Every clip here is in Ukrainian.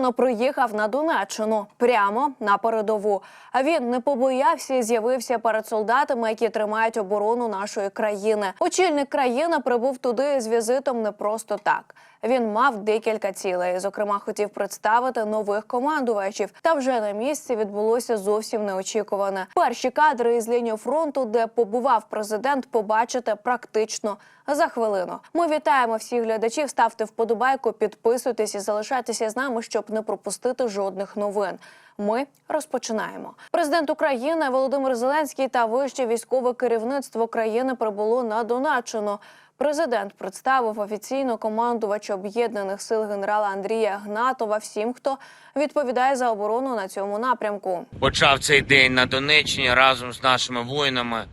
Несподівано приїхав на Донеччину прямо на передову. А він не побоявся і з'явився перед солдатами, які тримають оборону нашої країни. Очільник країни прибув туди з візитом не просто так. Він мав декілька цілей. Зокрема, хотів представити нових командувачів. Та вже на місці відбулося зовсім неочікуване. Перші кадри із лінії фронту, де побував президент, побачите практично за хвилину. Ми вітаємо всіх глядачів. Ставте вподобайку, підписуйтесь і залишайтеся з нами, щоб не пропустити жодних новин. Ми розпочинаємо. Президент України Володимир Зеленський та вище військове керівництво країни прибуло на Донеччину. Президент представив офіційно командувача об'єднаних сил генерала Андрія Гнатова всім, хто відповідає за оборону на цьому напрямку. почав цей день на Донеччині разом з нашими воїнами,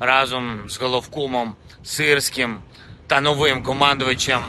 разом з головкомом Сирським та новим командувачем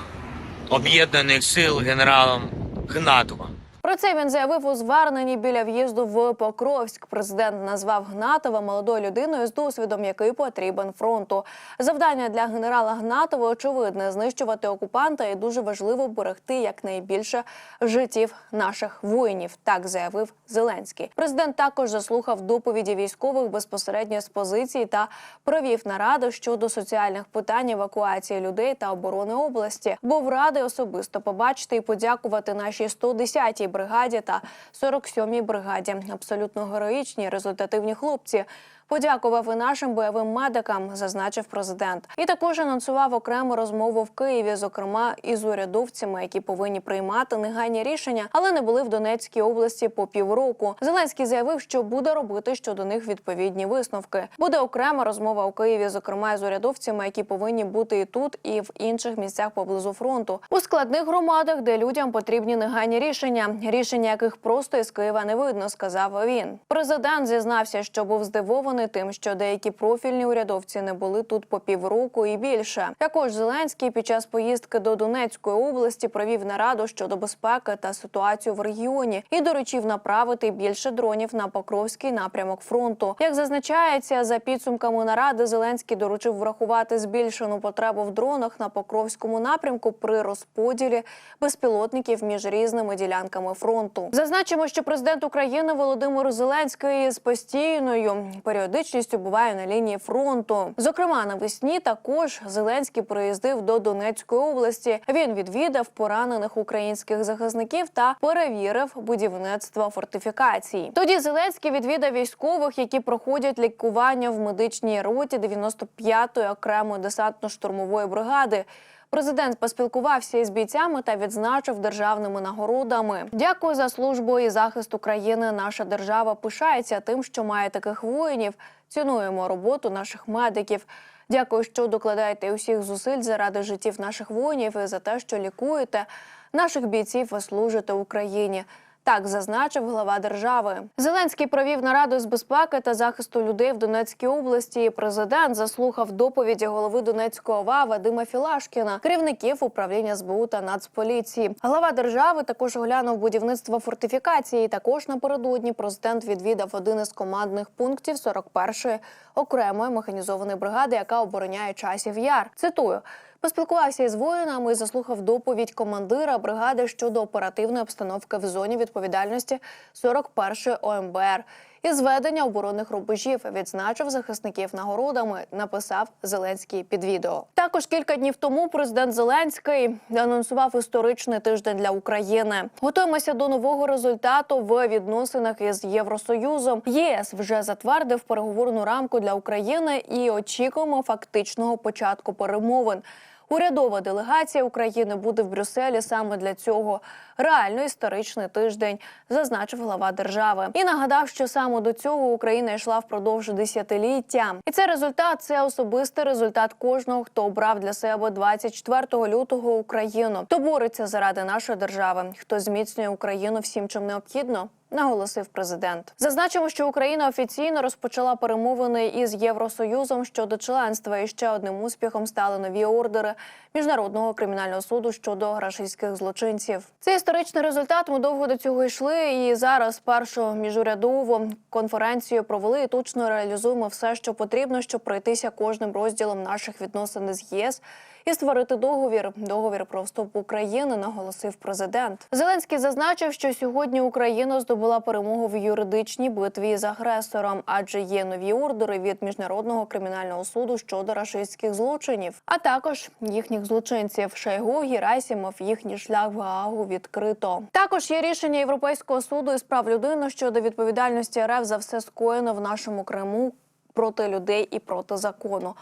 об'єднаних сил генералом Гнатовим. Про це він заявив у зверненні біля в'їзду в Покровськ. Президент назвав Гнатова молодою людиною з досвідом, який потрібен фронту. Завдання для генерала Гнатова очевидне знищувати окупанта і дуже важливо берегти якнайбільше життів наших воїнів. Так заявив Зеленський. Президент також заслухав доповіді військових безпосередньо з позиції та провів нараду щодо соціальних питань евакуації людей та оборони області. Був радий особисто побачити і подякувати нашій 110-й бригаді та 47-й бригаді. Абсолютно героїчні, результативні хлопці. Подякував і нашим бойовим медикам, зазначив президент. І також анонсував окрему розмову в Києві, зокрема із урядовцями, які повинні приймати негайні рішення, але не були в Донецькій області по півроку. Зеленський заявив, що буде робити щодо них відповідні висновки. Буде окрема розмова у Києві, зокрема з урядовцями, які повинні бути і тут, і в інших місцях поблизу фронту, у складних громадах, де людям потрібні негайні рішення, рішення яких просто із Києва не видно, сказав він. Президент зізнався, що був здивований тим, що деякі профільні урядовці не були тут по півроку і більше. Також Зеленський під час поїздки до Донецької області провів нараду щодо безпеки та ситуацію в регіоні і доручив направити більше дронів на Покровський напрямок фронту. Як зазначається, за підсумками наради Зеленський доручив врахувати збільшену потребу в дронах на Покровському напрямку при розподілі безпілотників між різними ділянками фронту. Зазначимо, що президент України Володимир Зеленський з постійною періодичністю буває на лінії фронту. Зокрема, навесні також Зеленський приїздив до Донецької області. Він відвідав поранених українських захисників та перевірив будівництво фортифікацій. Тоді Зеленський відвідав військових, які проходять лікування в медичній роті 95-ї окремої десантно-штурмової бригади. Президент поспілкувався із бійцями та відзначив державними нагородами. Дякую за службу і захист України. Наша держава пишається тим, що має таких воїнів. Цінуємо роботу наших медиків. Дякую, що докладаєте усіх зусиль заради життів наших воїнів і за те, що лікуєте наших бійців і служите Україні. Так зазначив глава держави. Зеленський провів нараду з безпеки та захисту людей в Донецькій області. Президент заслухав доповіді голови Донецької ОВА Вадима Філашкіна, керівників управління СБУ та Нацполіції. Глава держави також оглянув будівництво фортифікації. Також напередодні президент відвідав один із командних пунктів 41-ї окремої механізованої бригади, яка обороняє часів яр. Цитую. Поспілкувався із воїнами і заслухав доповідь командира бригади щодо оперативної обстановки в зоні відповідальності 41-ї ОМБР і зведення оборонних рубежів. Відзначив захисників нагородами. Написав Зеленський під відео. Також кілька днів тому президент Зеленський анонсував історичний тиждень для України. Готуємося до нового результату в відносинах із Євросоюзом. ЄС вже затвердив переговорну рамку для України і очікуємо фактичного початку перемовин. Урядова делегація України буде в Брюсселі саме для цього. Реально історичний тиждень, зазначив глава держави. І нагадав, що саме до цього Україна йшла впродовж десятиліття. І цей результат це особистий результат кожного, хто обрав для себе 24 лютого Україну, хто бореться заради нашої держави, хто зміцнює Україну всім, чим необхідно. Наголосив президент. Зазначимо, що Україна офіційно розпочала перемовини із Євросоюзом щодо членства. І ще одним успіхом стали нові ордери міжнародного кримінального суду щодо рашистських злочинців. Цей історичний результат ми довго до цього йшли. І зараз першу міжурядову конференцію провели і точно реалізуємо все, що потрібно, щоб пройтися кожним розділом наших відносин з ЄС і створити договір. Договір про вступ України наголосив президент. Зеленський зазначив, що сьогодні Україна здобула перемогу в юридичній битві з агресором, адже є нові ордери від міжнародного кримінального суду щодо рашистських злочинів, а також їхніх злочинців Шойгу, Герасімов, їхній шлях в Гаагу відкрито. Також є рішення Європейського суду із прав людини щодо відповідальності РФ за все скоєно в нашому Криму проти людей і проти закону.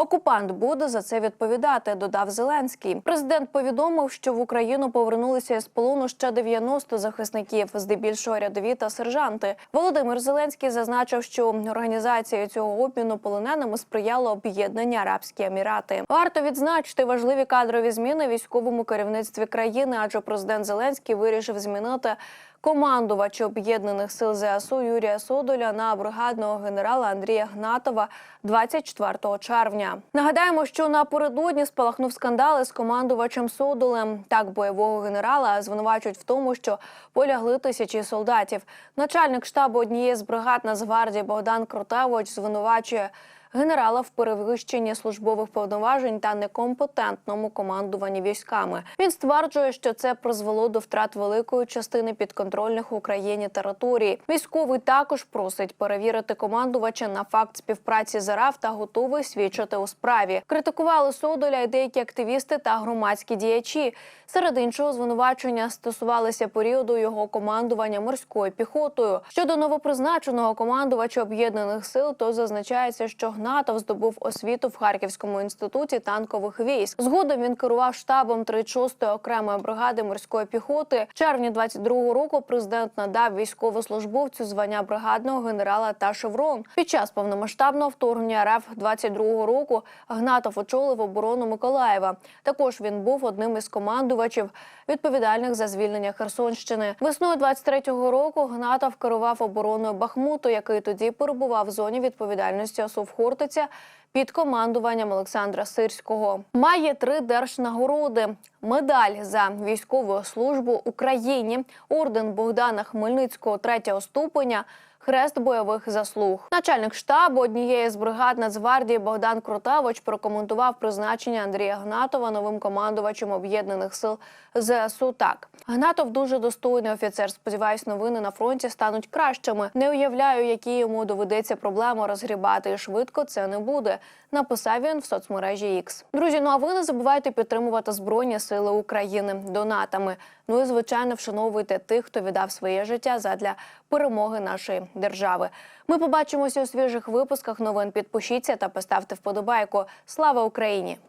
Окупант буде за це відповідати, додав Зеленський. Президент повідомив, що в Україну повернулися із полону ще 90 захисників, здебільшого рядові та сержанти. Володимир Зеленський зазначив, що організації цього обміну полоненими сприяло об'єднання Арабські Емірати. Варто відзначити важливі кадрові зміни військовому керівництві країни, адже президент Зеленський вирішив змінити командувача об'єднаних сил ЗСУ Юрія Содоля на бригадного генерала Андрія Гнатова 24 червня. Нагадаємо, що напередодні спалахнув скандал із командувачем Содолем. Так бойового генерала звинувачують в тому, що полягли тисячі солдатів. Начальник штабу однієї з бригад Нацгвардії Богдан Кротевич звинувачує. Генерала в перевищенні службових повноважень та некомпетентному командуванні військами. Він стверджує, що це призвело до втрат великої частини підконтрольних Україні територій. Військовий також просить перевірити командувача на факт співпраці з РАФ та готовий свідчити у справі. Критикували Содоля і деякі активісти та громадські діячі. Серед іншого звинувачення стосувалися періоду його командування морською піхотою. Щодо новопризначеного командувача об'єднаних сил, то зазначається, що Гнатов здобув освіту в Харківському інституті танкових військ. Згодом він керував штабом 36-ї окремої бригади морської піхоти. В червні 22-го року президент надав військовослужбовцю звання бригадного генерала та шеврон. Під час повномасштабного вторгнення РФ 22-го року Гнатов очолив оборону Миколаєва. Також він був одним із командувачів, відповідальних за звільнення Херсонщини. Весною 23-го року Гнатов керував обороною Бахмуту, який тоді перебував в зоні відповідальності ОСУВ Хортиця під командуванням Олександра Сирського. Має три держнагороди: медаль за військову службу Україні, орден Богдана Хмельницького третього ступеня. Хрест бойових заслуг. Начальник штабу однієї з бригад Нацгвардії Богдан Крутавич прокоментував призначення Андрія Гнатова новим командувачем об'єднаних сил ЗСУ. Так Гнатов дуже достойний офіцер. Сподіваюсь, новини на фронті стануть кращими. Не уявляю, які йому доведеться проблеми розгрібати. І швидко це не буде. Написав він в соцмережі X. Друзі, ну а ви не забувайте підтримувати Збройні Сили України донатами. Ну і звичайно, вшановуйте тих, хто віддав своє життя задля перемоги нашої держави. Ми побачимося у свіжих випусках новин. Підпишіться та поставте вподобайку. Слава Україні!